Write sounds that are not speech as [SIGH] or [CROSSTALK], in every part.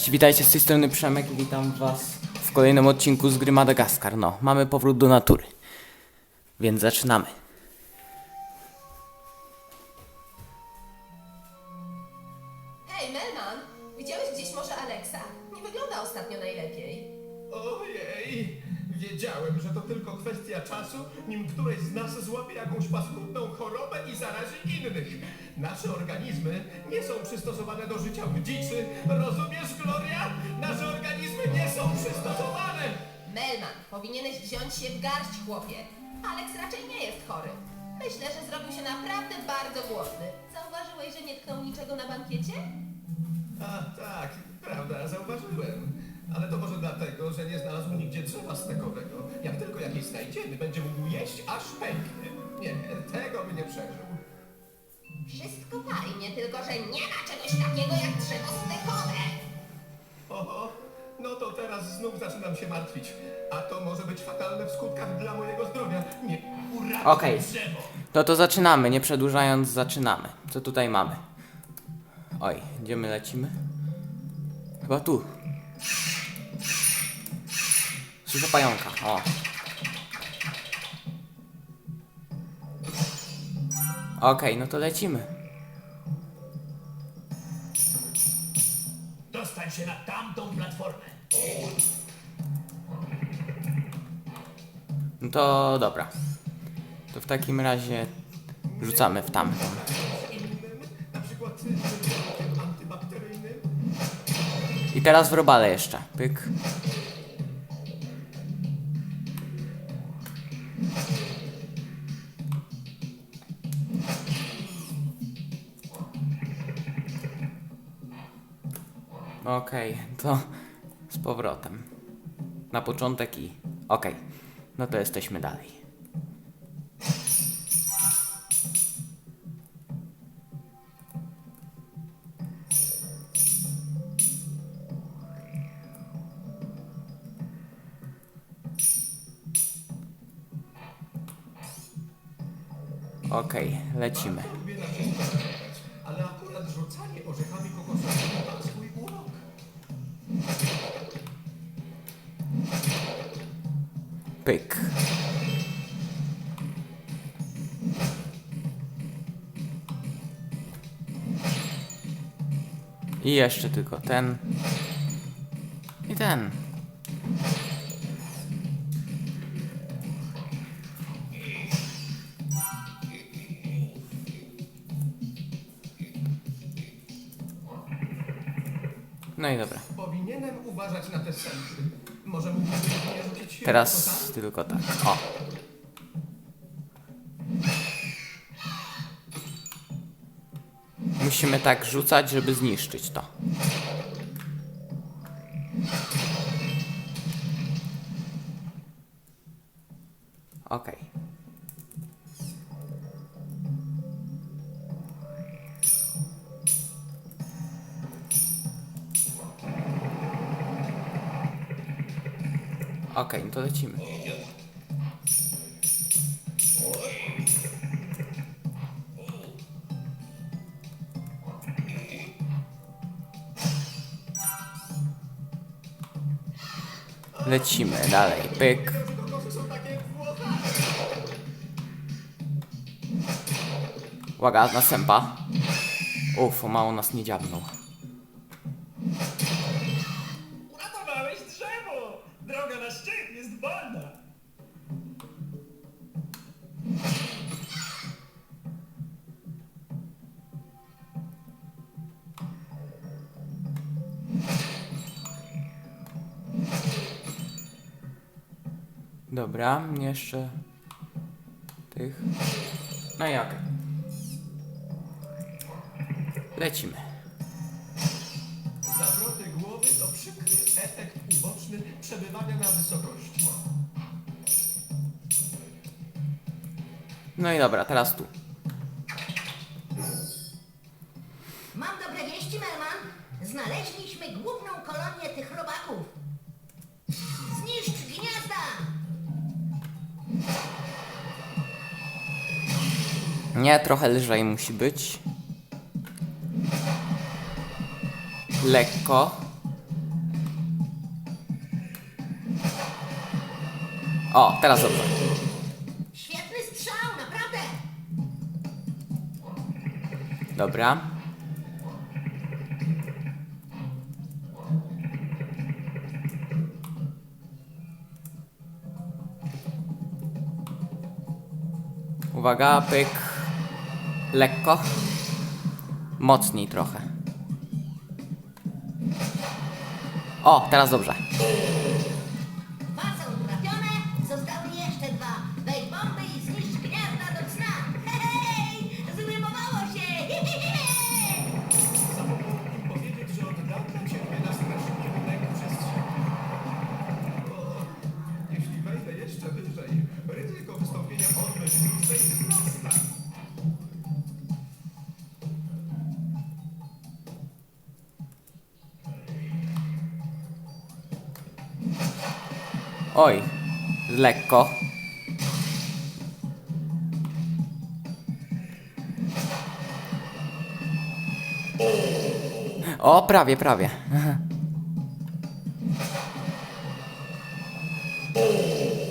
Cześć, witajcie z tej strony Przemek i witam was w kolejnym odcinku z gry Madagaskar. No, mamy powrót do natury. Więc zaczynamy. Hej, Melman! Widziałeś gdzieś może Alexa? Nie wygląda ostatnio najlepiej. Ojej! Wiedziałem, że to tylko kwestia czasu, nim któreś z nas złapie jakąś paskudną chorobę i zarazi innych. Nasze organizmy nie są przystosowane do życia w dziczy. Rozumiesz, Gloria? Nasze organizmy nie są przystosowane! Melman, powinieneś wziąć się w garść, chłopie. Alex raczej nie jest chory. Myślę, że zrobił się naprawdę bardzo głodny. Zauważyłeś, że nie tknął niczego na bankiecie? A tak, prawda, zauważyłem. Ale to może dlatego, że nie znalazł nigdzie drzewa stekowego. Jak tylko jakieś znajdziemy, będzie mógł jeść, aż pęknie. Nie, tego by nie przeżył. Wszystko fajnie, tylko że nie ma czegoś takiego jak drzewo stekowe. Oho, no to teraz znów zaczynam się martwić. A to może być fatalne w skutkach dla mojego zdrowia. Nie, uratuj Okej. drzewo! No to zaczynamy, nie przedłużając, zaczynamy. Co tutaj mamy? Oj, gdzie my lecimy? Chyba tu. Słyszę pająka, o. Okej, no to lecimy. Dostań się na tamtą platformę. No to dobra. To w takim razie rzucamy w tamtą. Na przykład antybakteryjnym. I teraz w robale jeszcze. Pyk. Okej, to z powrotem. Na początek i. Okej, no to jesteśmy dalej. Okej, lecimy. Ale akurat rzucanie orzechami kokosowymi I jeszcze tylko ten. I ten. No i dobra. Powinienem uważać na te sępy. Może mógłbym nie rzucić Teraz tylko tak. O. Musimy tak rzucać, żeby zniszczyć to. Okej. Okej, no to lecimy. Lecimy dalej. Pyk. Uwaga, następa. Uf, o mało nas nie dziabnął. Dobra, jeszcze tych. No i okej. Lecimy. Zawroty głowy to przykry efekt uboczny przebywania na wysokości. No i dobra, teraz tu. Mam dobre wieści, Melman. Znaleźliśmy główną kolonię tych robaków. Nie, trochę lżej musi być. Lekko. O, teraz dobrze. Świetny strzał, naprawdę! Dobra. Uwaga, pyk. Lekko. Mocniej trochę. O, teraz dobrze. Oj, lekko. O, prawie, prawie.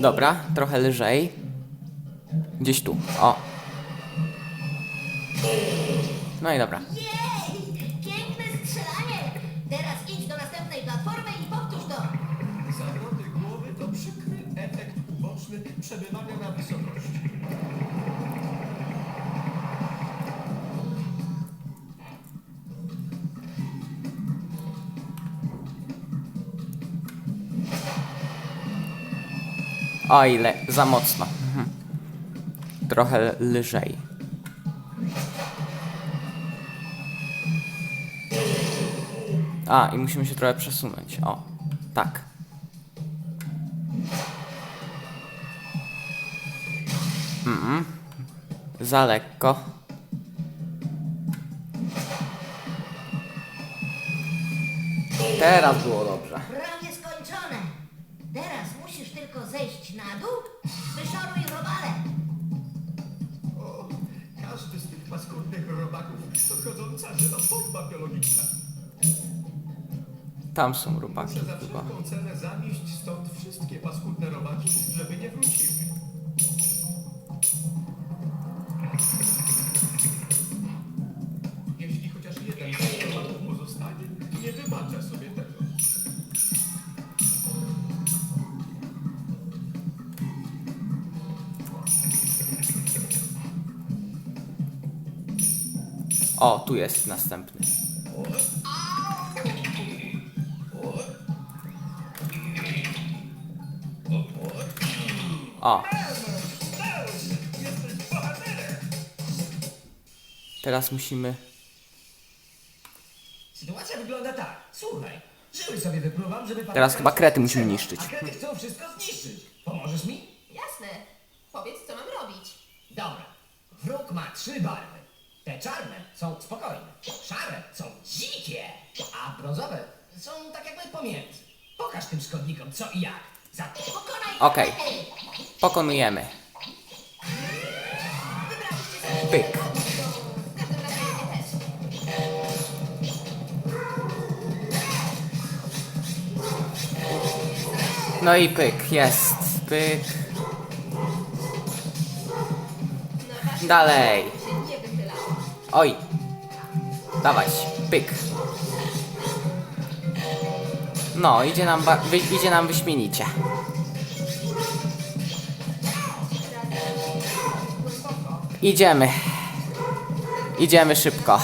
Dobra, trochę lżej. Gdzieś tu. O. No i dobra. Przebywania na wysokości. Oj, le, za mocno. Mhm. Trochę lżej. A, i musimy się trochę przesunąć. O, tak. Za lekko. Teraz było dobrze. Prawie skończone. Teraz musisz tylko zejść na dół, wyszoruj robale. O, każdy z tych paskudnych robaków to chodząca żywa bomba biologiczna. Tam są robaki Muszę za chyba. wszelką cenę zamieść stąd wszystkie paskudne robaki, żeby nie wróciły. Nie wybaczę sobie tego. O, tu jest następny. O. Teraz musimy. Sytuacja wygląda tak. Słuchaj, żyły sobie wypluwam, żeby... Teraz chyba krety musimy niszczyć. A krety chcą wszystko zniszczyć. Pomożesz mi? Jasne. Powiedz, co mam robić. Dobra. Wróg ma trzy barwy. Te czarne są spokojne, szare są dzikie, a brązowe są tak jakby pomiędzy. Pokaż tym szkodnikom co i jak. Za Pokonaj Okej. Pokonujemy. Pyk. No i pyk, jest. Pyk. Dalej. Oj. Dawać. Pyk. No, idzie nam, wy- idzie nam wyśmienicie. Idziemy. Idziemy szybko.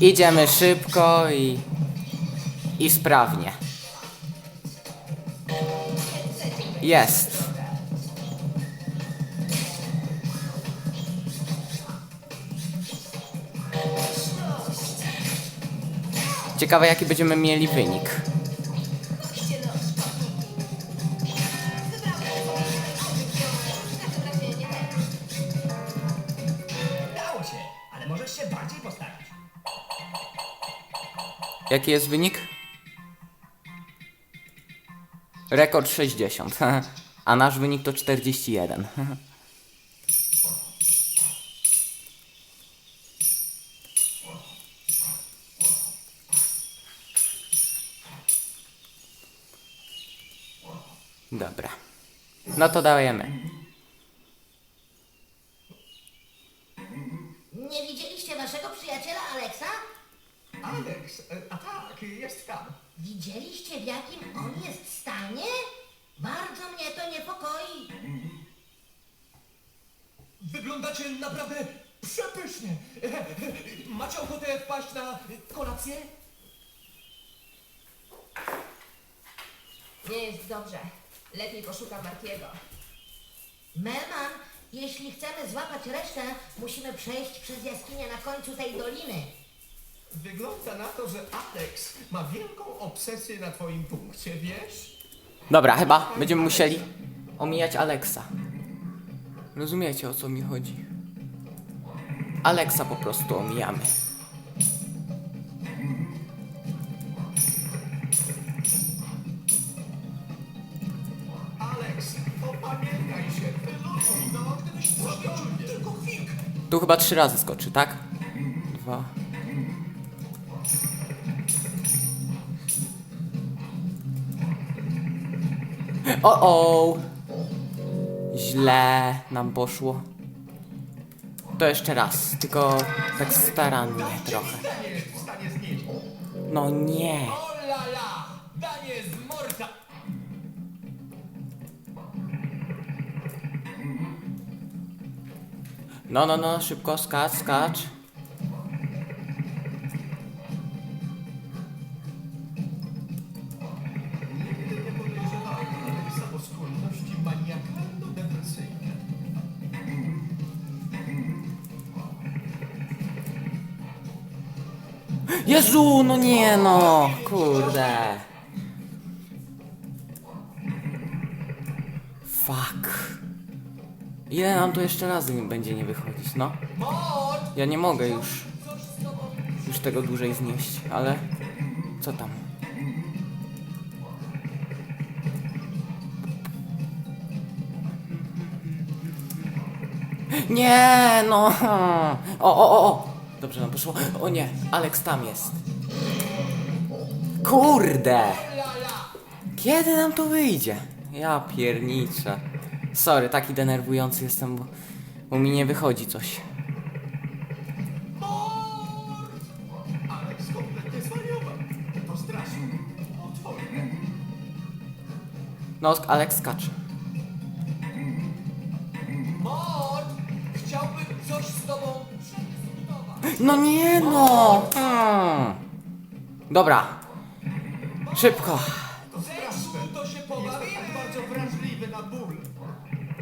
Idziemy szybko i... I sprawnie. Jest. Ciekawe jaki będziemy mieli wynik. Udało się, ale możesz się bardziej postarać. Jaki jest wynik? Rekord 60. [LAUGHS] A nasz wynik to 41. [LAUGHS] Dobra. No to dajemy. Nie widzieliście waszego przyjaciela Aleksa? Alex, e, a tak, jest tam. Widzieliście w jakim on jest stanie? Bardzo mnie to niepokoi. Wyglądacie naprawdę przepysznie. [LAUGHS] Macie ochotę wpaść na kolację? Nie jest dobrze. Lepiej poszukam Martiego. Melman, jeśli chcemy złapać resztę, musimy przejść przez jaskinię na końcu tej doliny. Wygląda na to, że Alex ma wielką obsesję na twoim punkcie, wiesz? Dobra, chyba będziemy musieli omijać Alexa. Rozumiecie o co mi chodzi? Alexa po prostu omijamy. Alex, opamiętaj się, wyluzuj, no, gdybyś. Tylko. Tu chyba trzy razy skoczy, tak? Dwa. O o! Źle nam poszło. To jeszcze raz, tylko tak starannie trochę. No nie. No, no, no, szybko, skacz, skacz. Jezu, no nie no, kurde. Fuck. Ile nam to jeszcze razy będzie nie wychodzić, no? Ja nie mogę już, już tego dłużej znieść, ale co tam? Nie, no. O, o, o, o. Dobrze nam poszło. O nie, Alex tam jest. Kurde. Kiedy nam to wyjdzie? Ja pierniczę. Sorry, taki denerwujący jestem, bo, bo mi nie wychodzi coś. Alex kompletnie zwariował. No, Alex skacz. No nie no! Hmm. Dobra. Szybko.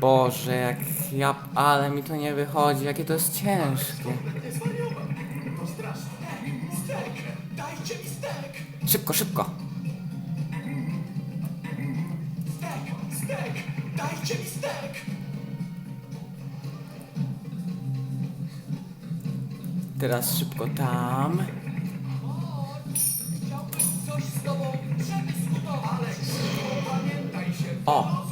Boże, jak ja... Ale mi to nie wychodzi, jakie to jest ciężkie. Kompletnie zwariował. Teraz szybko tam. O.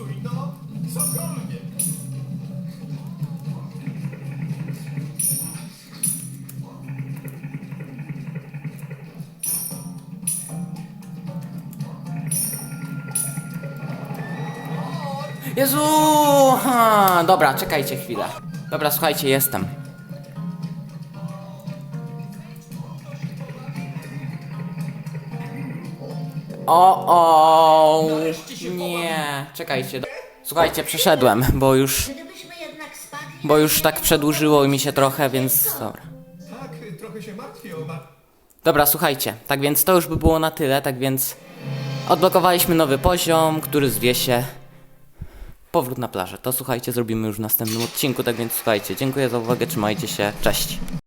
Jezu! Ha, dobra, czekajcie chwilę. Dobra, słuchajcie, jestem. O, o, nie, czekajcie. Słuchajcie, przeszedłem, bo już, Gdybyśmy jednak spadli... bo już tak przedłużyło mi się trochę, więc dobra. Tak, trochę się martwię oba. Dobra, słuchajcie, tak więc to już by było na tyle, tak więc odblokowaliśmy nowy poziom, który zwie się Powrót na plażę. To słuchajcie, zrobimy już w następnym odcinku, tak więc słuchajcie, dziękuję za uwagę, trzymajcie się, cześć.